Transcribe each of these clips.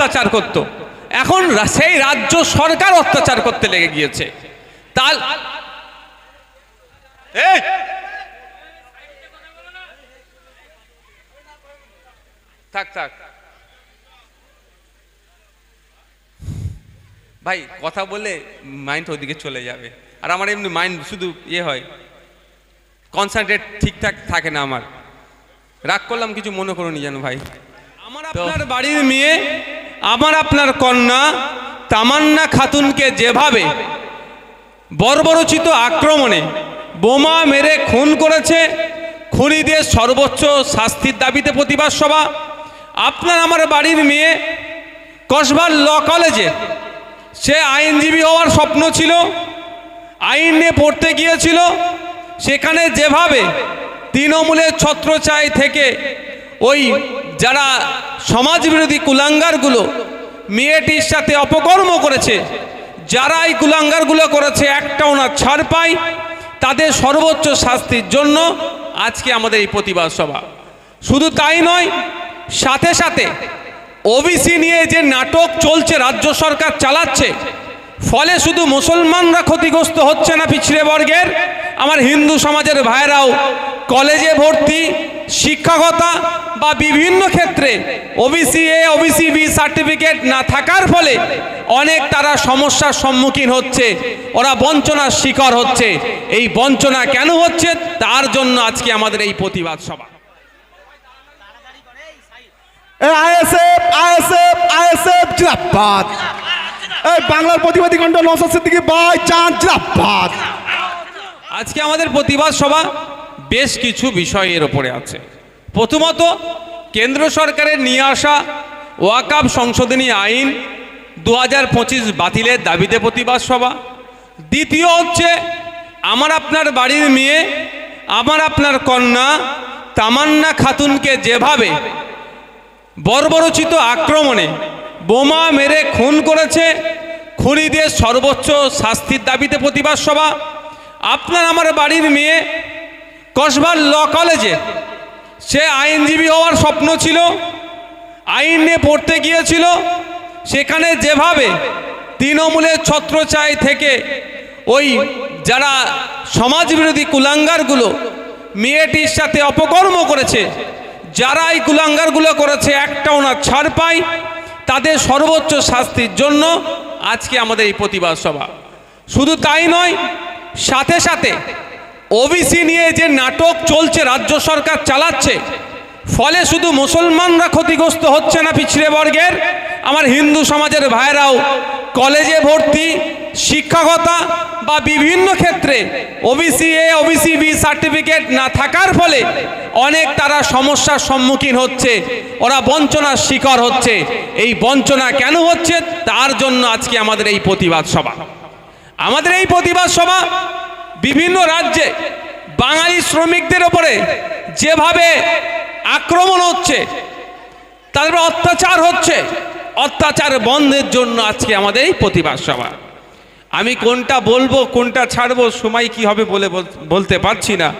অত্যাচার করত। এখন সেই রাজ্য সরকার অত্যাচার করতে লেগে গিয়েছে। তাল থাক থাক। ভাই কথা বলে মাইন্ড ওদিকে চলে যাবে। আর আমার এমনি মাইন্ড শুধু ইয়ে হয়। কনসেন্ট্রেট ঠিকঠাক থাকে না আমার। রাগ করলাম কিছু মনে করুনি যেন ভাই। আমার আপনার বাড়ির মেয়ে আমার আপনার কন্যা তামান্না খাতুনকে যেভাবে বর্বরচিত আক্রমণে বোমা মেরে খুন করেছে, খুনিদের সর্বোচ্চ শাস্তির দাবিতে প্রতিবাদ সভা, আপনার আমার বাড়ির মেয়ে কসবার ল কলেজে, সে আইনজীবী হওয়ার স্বপ্ন ছিল, আইন নিয়ে পড়তে গিয়েছিল, সেখানে যেভাবে তৃণমূলের ছত্রচায় থেকে ওই যারা সমাজবিরোধী কুলাঙ্গারগুলো মেয়েটির সাথে অপকর্ম করেছে যারা এই কুলাঙ্গারগুলো করেছে, একটাও না ছাড় পায়। তাদের সর্বোচ্চ শাস্তির জন্য আজকে আমাদের এই প্রতিবাদ সভা। শুধু তাই নয়, সাথে সাথে ওবিসি নিয়ে যে নাটক চলছে, রাজ্য সরকার চালাচ্ছে, ফলে শুধু মুসলমানরা ক্ষতিগ্রস্ত হচ্ছে না পিছড়ে বর্গের। আমার হিন্দু সমাজের ভাইরাও কলেজে ভর্তি, শিক্ষকতা বা বিভিন্ন ক্ষেত্রে OBC A OBC B certificate না থাকার ফলে অনেক তারা সমস্যার সম্মুখীন হচ্ছে। ওরা বঞ্চনার শিকার হচ্ছে। এই বঞ্চনা কেন হচ্ছে? তার জন্য আজকে আমাদের এই প্রতিবাদ সভা। আইএসএফ আইএসএফ আইএসএফ জিরাবাদ এই বাংলার প্রতিবাদী কণ্ঠ নৌসাদ সিদ্দিকী বাই চাঁদ জিরাবাদ আজকে আমাদের প্রতিবাদ সভা বেশ কিছু বিষয়ের ওপরে আছে। প্রথমত, কেন্দ্র সরকারের নিয়ে আসা ওয়াকাব সংশোধনী আইন দু হাজার পঁচিশ বাতিলের দাবিতে প্রতিবাদ সভা। দ্বিতীয় হচ্ছে, আমার আপনার বাড়ির মেয়ে, আমার আপনার কন্যা তামান্না খাতুনকে যেভাবে বর্বরচিত আক্রমণে বোমা মেরে খুন করেছে, খুনিদের সর্বোচ্চ শাস্তির দাবিতে প্রতিবাদ সভা। আপনার আমার বাড়ির মেয়ে কসবার ল কলেজে সে আইনজীবী হওয়ার স্বপ্ন ছিল, আইন নিয়ে পড়তে গিয়েছিল, সেখানে যেভাবে তৃণমূলের ছত্র ছত্রচায় থেকে ওই যারা সমাজবিরোধী কুলাঙ্গারগুলো মেয়েটির সাথে অপকর্ম করেছে যারা এই কুলাঙ্গারগুলো করেছে, একটাও না ছাড় পায়। তাদের সর্বোচ্চ শাস্তির জন্য আজকে আমাদের এই প্রতিবাদ সভা। শুধু তাই নয়, সাথে সাথে ওবিসি নিয়ে যে নাটক চলছে, রাজ্য সরকার চালাচ্ছে, ফলে শুধু মুসলমানরা ক্ষতিগ্রস্ত হচ্ছে না পিছড়ে বর্গের। আমার হিন্দু সমাজের ভাইরাও কলেজে ভর্তি, শিক্ষকতা বা বিভিন্ন ক্ষেত্রে OBC A OBC B certificate না থাকার ফলে অনেক তারা সমস্যার সম্মুখীন হচ্ছে, ওরা বঞ্চনার শিকার হচ্ছে। এই বঞ্চনা কেন হচ্ছে? তার জন্য আজকে আমাদের এই প্রতিবাদ সভা। আমাদের এই প্রতিবাদ সভা বিভিন্ন রাজ্যে বাঙালি শ্রমিকদের ওপরে যেভাবে আক্রমণ হচ্ছে, তাদের অত্যাচার হচ্ছে, অত্যাচার বন্ধের জন্য আজকে আমাদের এই প্রতিবাদ সভা। আমি কোনটা বলব, কোনটা ছাড়বো, সময় কি হবে বলে বল- বলতে পারছি না।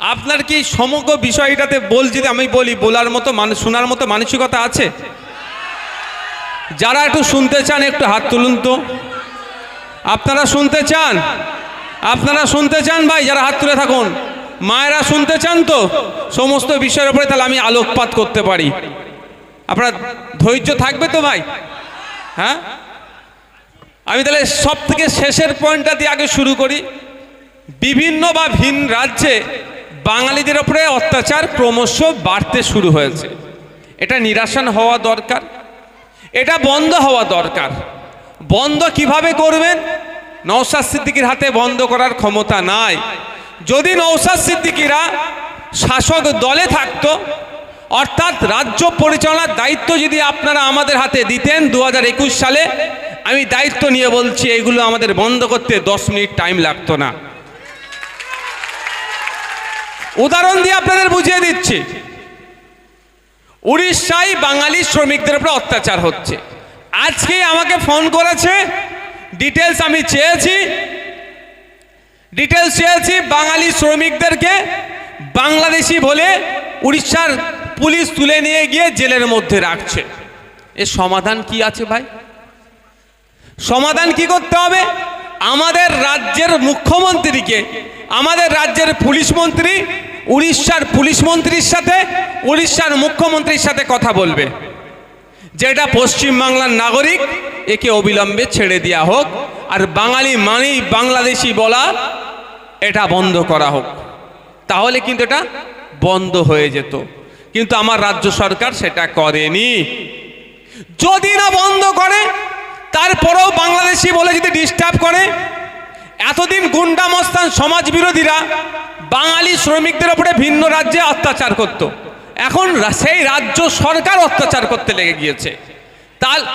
আপনার কি সমগ্র বিষয়টাতে বল যদি আমি বলি, বলার মতো মানুষ শোনার মতো মানসিকতা আছে? যারা একটু শুনতে চান, একটু হাত তুলুন তো। আপনারা শুনতে চান? আপনারা শুনতে চান ভাই, যারা হাত তুলে থাকুন। মায়েরা শুনতে চান তো? সমস্ত বিষয়ের উপরে তাহলে আমি আলোকপাত করতে পারি। আপনার ধৈর্য থাকবে তো ভাই? হ্যাঁ? আমি তাহলে সব থেকে শেষের পয়েন্টটা দিয়ে আগে শুরু করি। বিভিন্ন বা ভিন রাজ্যে বাঙালিদের ওপরে অত্যাচার ক্রমশ বাড়তে শুরু হয়েছে। এটা নিরাসন হওয়া দরকার। এটা বন্ধ হওয়া দরকার। বন্ধ কীভাবে করবেন? নৌসাদ সিদ্দিকির হাতে বন্ধ করার ক্ষমতা নাই। যদি নৌসাদ সিদ্দিকিরা শাসক দলে থাকতো, অর্থাৎ রাজ্য পরিচালনার দায়িত্ব যদি আপনারা আমাদের হাতে দিতেন দু হাজার একুশ সালে, আমি দায়িত্ব নিয়ে বলছি এগুলো আমাদের বন্ধ করতে দশ মিনিট টাইম লাগতো না। উদাহরণ দিয়ে আপনাদের বুঝিয়ে দিচ্ছি। উড়িষ্যায় বাঙালি শ্রমিকদের উপরে অত্যাচার হচ্ছে। আজকে আমাকে ফোন করেছে ডিটেলস আমি চেয়েছি। ডিটেলস চেয়েছি বাঙালি শ্রমিকদেরকে বাংলাদেশি বলে উড়িষ্যার পুলিশ তুলে নিয়ে গিয়ে জেলের মধ্যে রাখছে। এর সমাধান কি আছে ভাই? সমাধান কি করতে হবে? আমাদের রাজ্যের মুখ্যমন্ত্রীকে, আমাদের রাজ্যের পুলিশ মন্ত্রী, উড়িষ্যার পুলিশ মন্ত্রীর সাথে, উড়িষ্যার মুখ্যমন্ত্রীর সাথে কথা বলবে। যেটা পশ্চিমবাংলার নাগরিক, একে অবিলম্বে ছেড়ে দেওয়া হোক। আর বাঙালি মানেই বাংলাদেশি বলা, এটা বন্ধ করা হোক। তাহলে কিন্তু এটা বন্ধ হয়ে যেত। কিন্তু আমার রাজ্য সরকার সেটা করেনি। যদি না বন্ধ করে, তারপরেও বাংলাদেশি বলে যদি ডিস্টার্ব করে, এতদিন গুন্ডামস্তান সমাজ বিরোধীরা বাঙালি শ্রমিকদের উপরে ভিন্ন রাজ্যে অত্যাচার করত। এখন সেই রাজ্য সরকার অত্যাচার করতে লেগে গিয়েছে। তাল!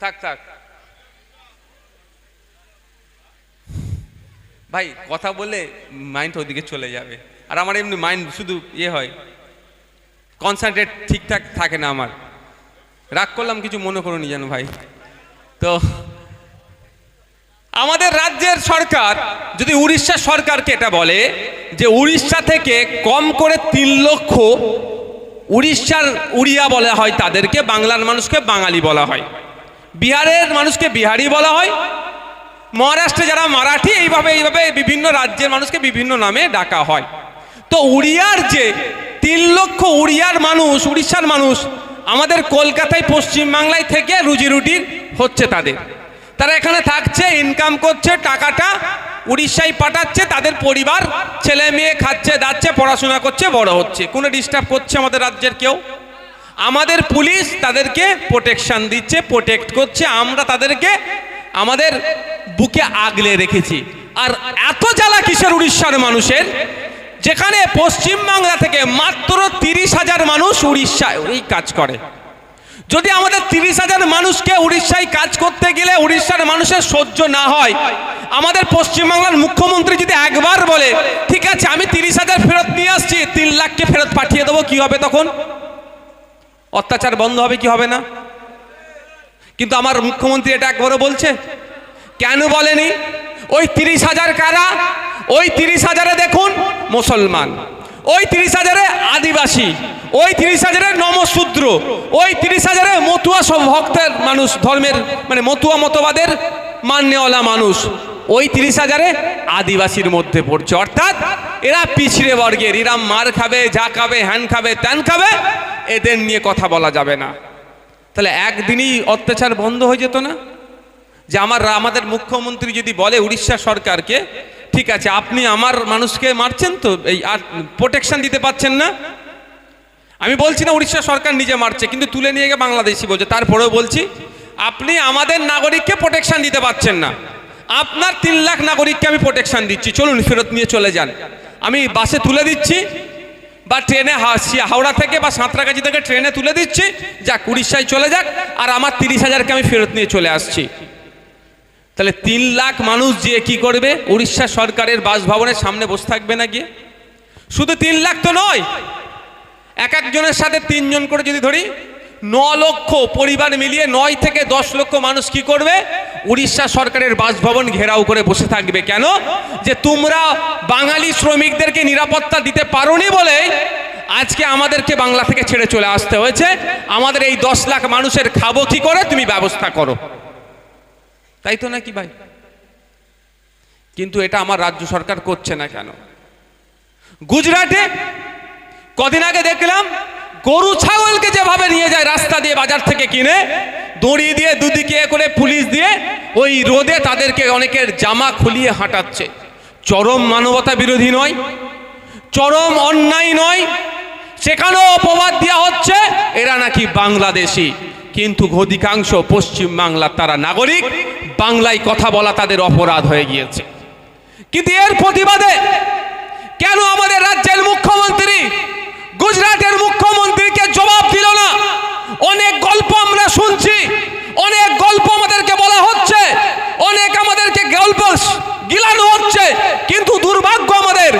থাক থাক। ভাই কথা বলে মাইন্ড ওদিকে চলে যাবে। আর আমার এমনি মাইন্ড শুধু ইয়ে হয়। কনসেন্ট্রেট ঠিকঠাক থাকে না আমার। রাগ করলাম কিছু মনে করুনি যেন ভাই। তো আমাদের রাজ্যের সরকার, যদি উড়িষ্যা সরকারকে এটা বলে যে উড়িষ্যা থেকে কম করে তিন লক্ষ উড়িষ্যার উড়িয়া বলা হয় তাদেরকে, বাংলার মানুষকে বাঙালি বলা হয়। বিহারের মানুষকে বিহারি বলা হয়, মহারাষ্ট্রে যারা মারাঠি, এইভাবে এইভাবে বিভিন্ন রাজ্যের মানুষকে বিভিন্ন নামে ডাকা হয়। তো উড়িয়ার যে তিন লক্ষ উড়িয়ার মানুষ, উড়িষ্যার মানুষ আমাদের কলকাতায়, পশ্চিমবাংলায় থেকে রুজি রুটির হচ্ছে তাদের। তারা এখানে থাকছে ইনকাম করছে, টাকাটা উড়িষ্যায় পাঠাচ্ছে, তাদের পরিবার, ছেলে মেয়ে খাচ্ছে, দাচ্ছে, পড়াশোনা করছে, বড় হচ্ছে। কোনো ডিস্টার্ব করছে আমাদের রাজ্যের কেউ? আমাদের পুলিশ তাদেরকে প্রোটেকশন দিচ্ছে প্রোটেক্ট করছে, আমরা তাদেরকে আমাদের বুকে আগলে রেখেছি। আর এত জ্বালা কিসের উড়িষ্যার মানুষের? যেখানে পশ্চিমবাংলা থেকে মাত্র তিরিশ হাজার মানুষ উড়িষ্যায় এই কাজ করে। যদি আমাদের তিরিশ হাজার মানুষকে উড়িষ্যায় কাজ করতে গেলে উড়িষ্যার মানুষের সহ্য না হয়, আমাদের পশ্চিমবাংলার মুখ্যমন্ত্রী যদি একবার বলে, ঠিক আছে, আমি তিরিশ হাজার ফেরত নিয়ে আসছি, তিন লাখকে ফেরত পাঠিয়ে দেবো, কি হবে তখন? অত্যাচার বন্ধ হবে, কি হবে না? কিন্তু আমার মুখ্যমন্ত্রী এটা একবারও বলছে, কেন বলেনি? ওই তিরিশ হাজার কারা? ওই তিরিশ হাজারে দেখুন, মুসলমান। ওই তিরিশ হাজারে আদিবাসী, ওই তিরিশ হাজারে নমশূদ্র, ওই তিরিশ হাজারে মতুয়া সব ভক্তের মানুষ, ধর্মের মানে মতুয়া মতবাদের মান্যওয়ালা মানুষ, ওই তিরিশ হাজারে আদিবাসীর মধ্যে পড়ছে। অর্থাৎ এরা পিছড়ে বর্গের, এরা মার খাবে, যা খাবে, হ্যান খাবে, ত্যান খাবে, এদের নিয়ে কথা বলা যাবে না। তাহলে একদিনই অত্যাচার বন্ধ হয়ে যেত না? যে আমার, আমাদের মুখ্যমন্ত্রী যদি বলে উড়িষ্যা সরকারকে ঠিক আছে, আপনি আমার মানুষকে মারছেন তো, এই আর প্রোটেকশন দিতে পাচ্ছেন না? আমি বলছি না উড়িষ্যা সরকার নিজে মারছে, কিন্তু তুলে নিয়ে গিয়ে বাংলাদেশি বলছে। তারপরেও বলছি, আপনি আমাদের নাগরিককে প্রোটেকশন দিতে পাচ্ছেন না। আপনার তিন লাখ নাগরিককে আমি প্রোটেকশন দিচ্ছি। চলুন, ফেরত নিয়ে চলে যান। আমি বাসে তুলে দিচ্ছি, বা ট্রেনে হাওড়া থেকে বা সাঁতরাগাছি থেকে ট্রেনে তুলে দিচ্ছি। যাক, উড়িষ্যায় চলে যাক, আর আমার তিরিশ হাজারকে আমি ফেরত নিয়ে চলে আসছি। তাহলে তিন লাখ মানুষ যে কি করবে? উড়িষ্যা সরকারের বাসভবনের সামনে বসে থাকবে না গিয়ে? শুধু তিন লাখ তো নয়। এক একজনের সাথে তিনজন করে যদি ধরি, ন লক্ষ পরিবার মিলিয়ে নয় থেকে দশ লক্ষ মানুষ কি করবে? উড়িষ্যা সরকারের বাসভবন ঘেরাও করে বসে থাকবে। কেন? যে তোমরা বাঙালি শ্রমিকদেরকে নিরাপত্তা দিতে পারোনি বলে আজকে আমাদেরকে বাংলা থেকে ছেড়ে চলে আসতে হয়েছে। আমাদের এই দশ লাখ মানুষের খাব কি করে? তুমি ব্যবস্থা করো। তাই তো নাকি ভাই? কিন্তু এটা আমার রাজ্য সরকার করছে না কেন? গুজরাটে কদিন আগে দেখলাম গরু ছাগলকে যেভাবে নিয়ে যায় রাস্তা দিয়ে বাজার থেকে কিনে, দড়ি দিয়ে দুদিকে করে পুলিশ দিয়ে ওই রোদে তাদেরকে অনেকের জামা খুলিয়ে হাঁটাচ্ছে। চরম মানবতা বিরোধী নয়, চরম অন্যায় নয়, সেখানেও অপবাদ দেওয়া হচ্ছে, এরা নাকি বাংলাদেশি। কিন্তু অধিকাংশ পশ্চিম বাংলার তারা নাগরিক, বাংলায় কথা বলা তাদের অপরাধ হয়ে গিয়েছে। কিন্তু এর প্রতিবাদে কেন আমাদের রাজ্যের মুখ্যমন্ত্রী, গুজরাটের মুখ্যমন্ত্রীকে জবাব দিল না? অনেক গল্প আমরা শুনছি, অনেক গল্প আমাদেরকে বলা হচ্ছে, অনেক আমাদেরকে গল্প গিলানো হচ্ছে, কিন্তু দুর্ভাগ্য আমাদের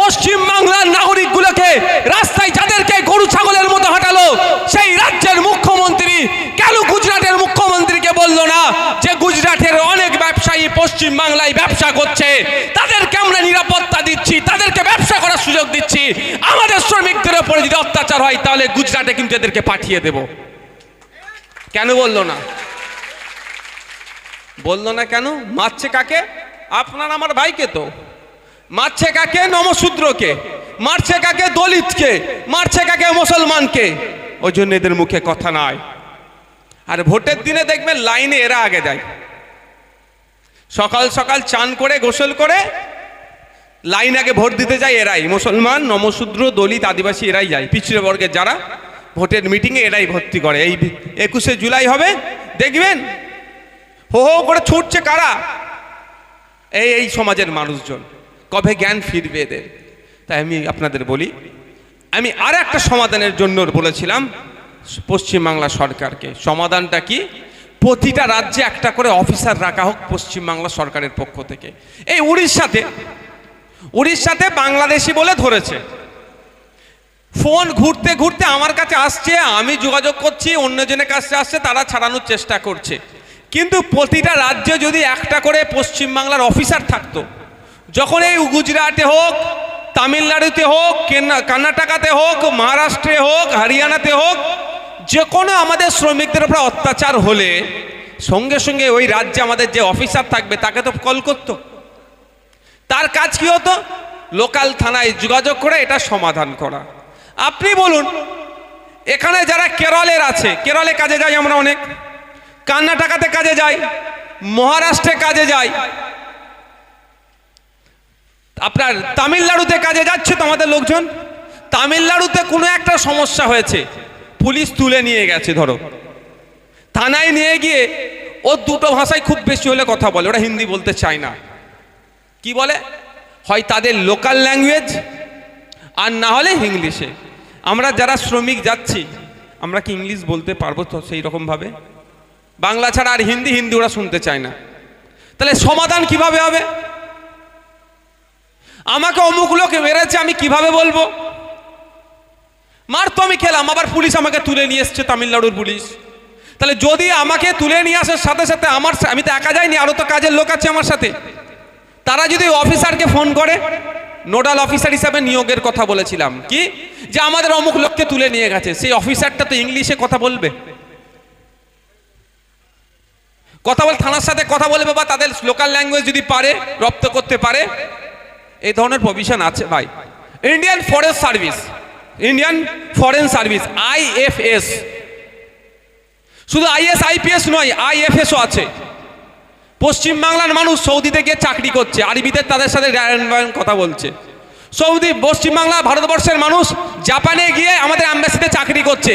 পশ্চিম বাংলার নাগরিকগুলোকে রাস্তায় যাদেরকে গরু ছাগলের মতো হাঁটালো সেই রাজ্যের মুখ্যমন্ত্রী কেন গুজরাটের মুখ্যমন্ত্রীকে বলল না যে গুজরাটের অনেক ব্যবসায়ী পশ্চিম বাংলায় ব্যবসা করছে, তাদেরকে আমরা নিরাপত্তা দিচ্ছি, তাদেরকে ব্যবসা করার সুযোগ দিচ্ছি। আমাদের শ্রমিকদের ওপরে যদি অত্যাচার হয়, তাহলে গুজরাটে কিন্তু এদেরকে পাঠিয়ে দেব। কেন বলল না? বলল না কেন? মারছে কাকে? আপনার আমার ভাইকে তো। মারছে কাকে? নমশূদ্রকে মারছে কাকে? দলিতকে। মারছে কাকে? মুসলমানকে। ওই জন্য এদের মুখে কথা নাই। আর ভোটের দিনে দেখবেন লাইনে এরা আগে যায়। সকাল সকাল চান করে, গোসল করে, লাইন আগে ভোট দিতে যায় এরাই। মুসলমান, নমশূদ্র, দলিত, আদিবাসী এরাই যায়। পিছিয়ে বর্গের যারা ভোটের মিটিংয়ে এরাই ভর্তি করে। এই একুশে জুলাই হবে, দেখবেন? হো হো করে ছুটছে কারা? এই এই সমাজের মানুষজন। কবে জ্ঞান ফিরবে এদের? তাই আমি আপনাদের বলি, আমি আর একটা সমাধানের জন্য বলেছিলাম, পশ্চিমবাংলা সরকারকে। সমাধানটা কি? প্রতিটা রাজ্যে একটা করে অফিসার রাখা হোক পশ্চিমবাংলা সরকারের পক্ষ থেকে। এই উড়িষ্যাতে উড়িষ্যাতে বাংলাদেশি বলে ধরেছে। ফোন ঘুরতে ঘুরতে আমার কাছে আসছে, আমি যোগাযোগ করছি, অন্যজনের কাছে আসছে, তারা ছাড়ানোর চেষ্টা করছে। কিন্তু প্রতিটা রাজ্যে যদি একটা করে পশ্চিমবাংলার অফিসার থাকতো, যখন এই গুজরাটে হোক, তামিলনাড়ুতে হোক কর্ণাটকাতে হোক, মহারাষ্ট্রে হোক, হরিয়ানাতে হোক যে কোনো আমাদের শ্রমিকদের উপর অত্যাচার হলে, সঙ্গে সঙ্গে ওই রাজ্যে আমাদের যে অফিসার থাকবে, তাকে তো কল করতো। তার কাজ কি হতো? লোকাল থানায় যোগাযোগ করে এটা সমাধান করা। আপনি বলুন, এখানে যারা কেরলের আছে, কেরলে কাজে যাই আমরা অনেক। কর্ণাটকাতে কাজে যাই, মহারাষ্ট্রে কাজে যাই। আপনার তামিলনাড়ুতে কাজে যাচ্ছে তো আমাদের লোকজন? তামিলনাড়ুতে কোনো একটা সমস্যা হয়েছে। পুলিশ তুলে নিয়ে গেছে, ধরো। থানায় নিয়ে গিয়ে ও দুটো ভাষায় খুব বেশি হলে কথা বলে, ওরা হিন্দি বলতে চায় না। কি বলে? হয় তাদের লোকাল ল্যাঙ্গুয়েজ আর না হলে ইংলিশে আমরা যারা শ্রমিক যাচ্ছি, আমরা কি ইংলিশ বলতে পারব তো সেই রকমভাবে বাংলা ছাড়া আর হিন্দি হিন্দি ওরা শুনতে চায় না। তাহলে সমাধান কীভাবে হবে? আমাকে অমুক লোক মেরেছে, আমি কীভাবে বলব? মার তো আমি খেলাম, আবার পুলিশ আমাকে তুলে নিয়ে এসছে তামিলনাড়ুর পুলিশ। তাহলে যদি আমাকে তুলে নিয়ে আসার সাথে সাথে আমার আমি তো একা যাইনি আরও তো কাজের লোক আছে আমার সাথে। তারা যদি অফিসারকে ফোন করে, নোডাল অফিসার হিসাবে নিয়োগের কথা বলেছিলাম। কি? যে আমাদের অমুক লোককে তুলে নিয়ে গেছে, সেই অফিসারটা তো ইংলিশে কথা বলবে। কথা বল, থানার সাথে কথা বলবে বা তাদের লোকাল ল্যাঙ্গুয়েজ যদি পারে, রপ্ত করতে পারে, এই ধরনের প্রভিশন আছে ভাই। Indian forest service Indian foreign service IFS শুধু আইএস আইপিএস নয় আইএফএসও আছে। পশ্চিমবাংলার মানুষ সৌদিতে গিয়ে চাকরি করছে, আরবিতে তাদের সাথে কথা বলছে। সৌদি পশ্চিমবাংলা ভারতবর্ষের মানুষ জাপানে গিয়ে আমাদের অ্যাম্বাসিতে চাকরি করছে।